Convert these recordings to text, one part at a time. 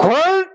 坤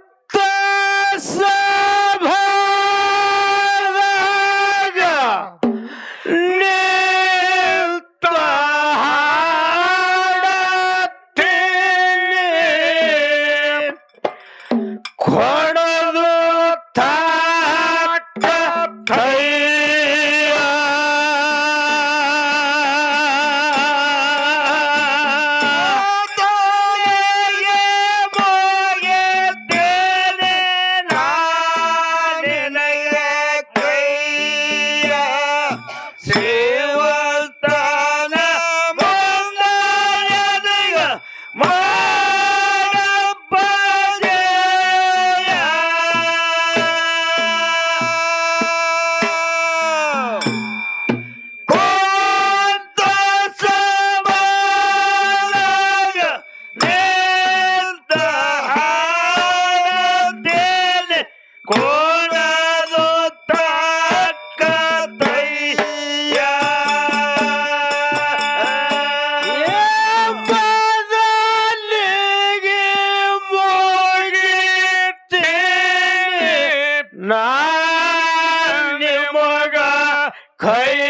ನಾ ಮಗ ಕೈ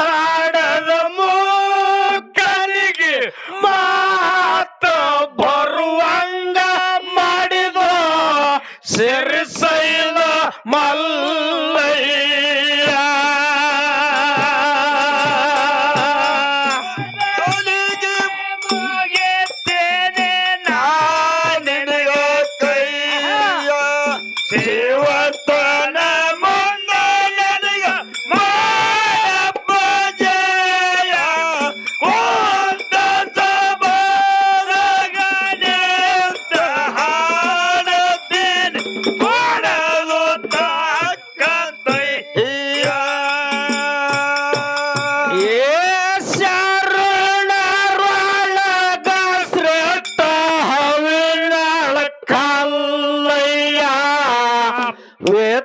ಮಾತಾಡದ ಮೂಕರಿಗೆ ಮಾತ É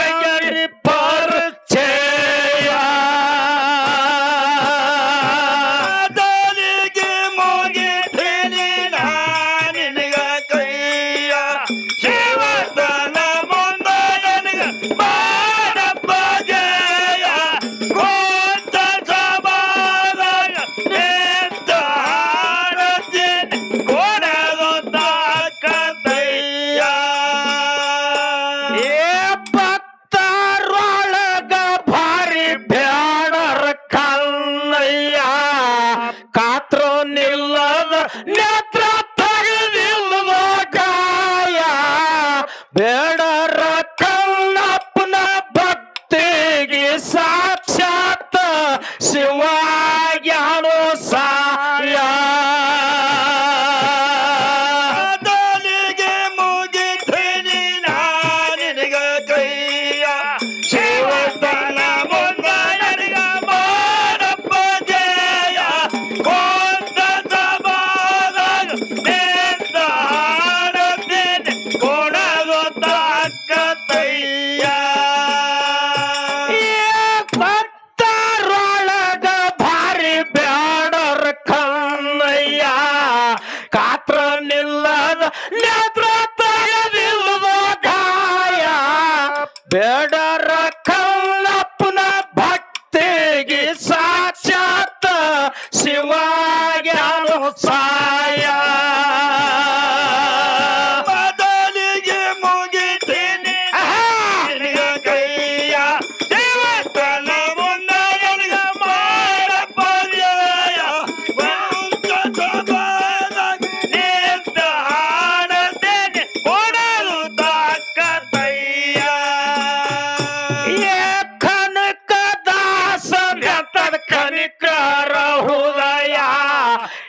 ay, ay, ay,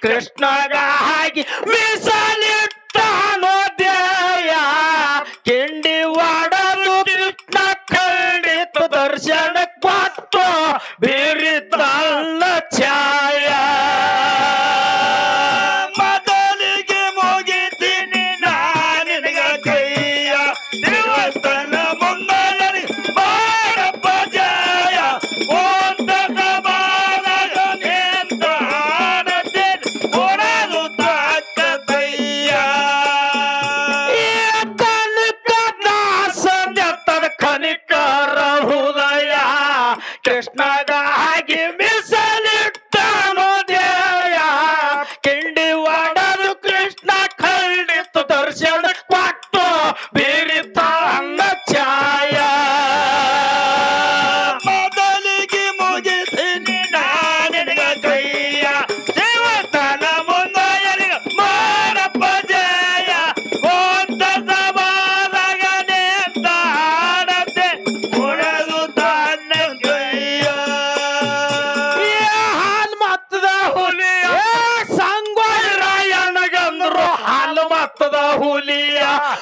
ಕೃಷ್ಣಗ ಹಾಕಿ ಮೀಸ Oh Yeah.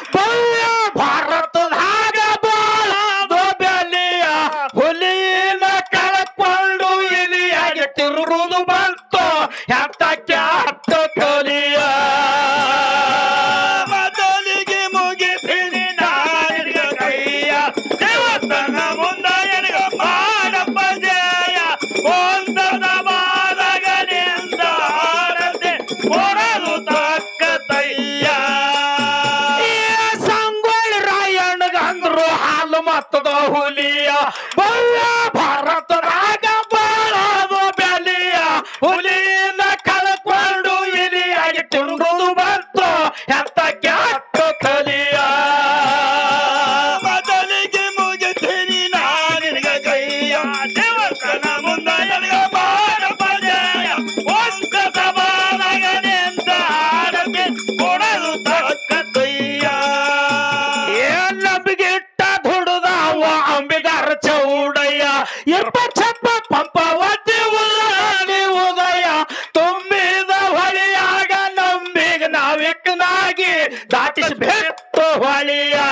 respeito, Valeu!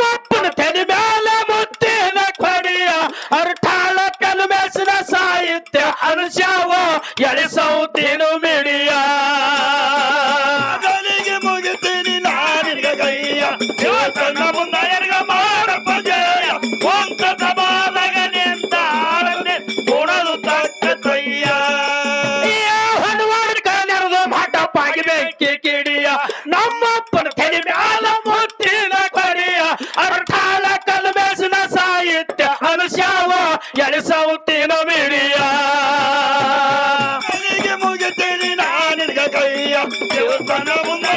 ನಿಮ್ಮಪ್ಪನ ತೆನೆ ಮೇಲೆ ಮುತ್ತಿನ ಕಡಿಯ ಅರ್ಟಾಳ ಕಲ್ ಮೇಸಿನ ಸಾಹಿತ್ಯ ಅನುಶಾವ ಎಳಿಸವು ತಿನು ಮಿಡಿಯ. ಗಲಿಗೆ ಮುಗಿತೀನಿ ನಾನಿಗ ಗೈಯ ಇವತ್ತನ್ನ ಮುಂದಾಯರ್ಗ ಮಾಡಪ್ಪ ಜಯ. ಒಂತ ಸಮಾದಾಗ ನಿಂತಾರನೆ ಗುಣದು ತಕ್ಕ ತಯ್ಯ. ಹೊಡವಾಡ ಕಾಲ ಮಾಡಪ್ಪ ಆಗಿಬೇಕೆ ಕಿಡಿಯ. ನಮ್ಮಪ್ಪನ ತೆನೆ ಮೇಲೆ ನಮಿಡಿಯ ಮುಗಿತೀನಿ ನಾನಿಡ್ಗ ಕೈಯ. ದೇವಸ್ಥಾನ ಮುಂದೆ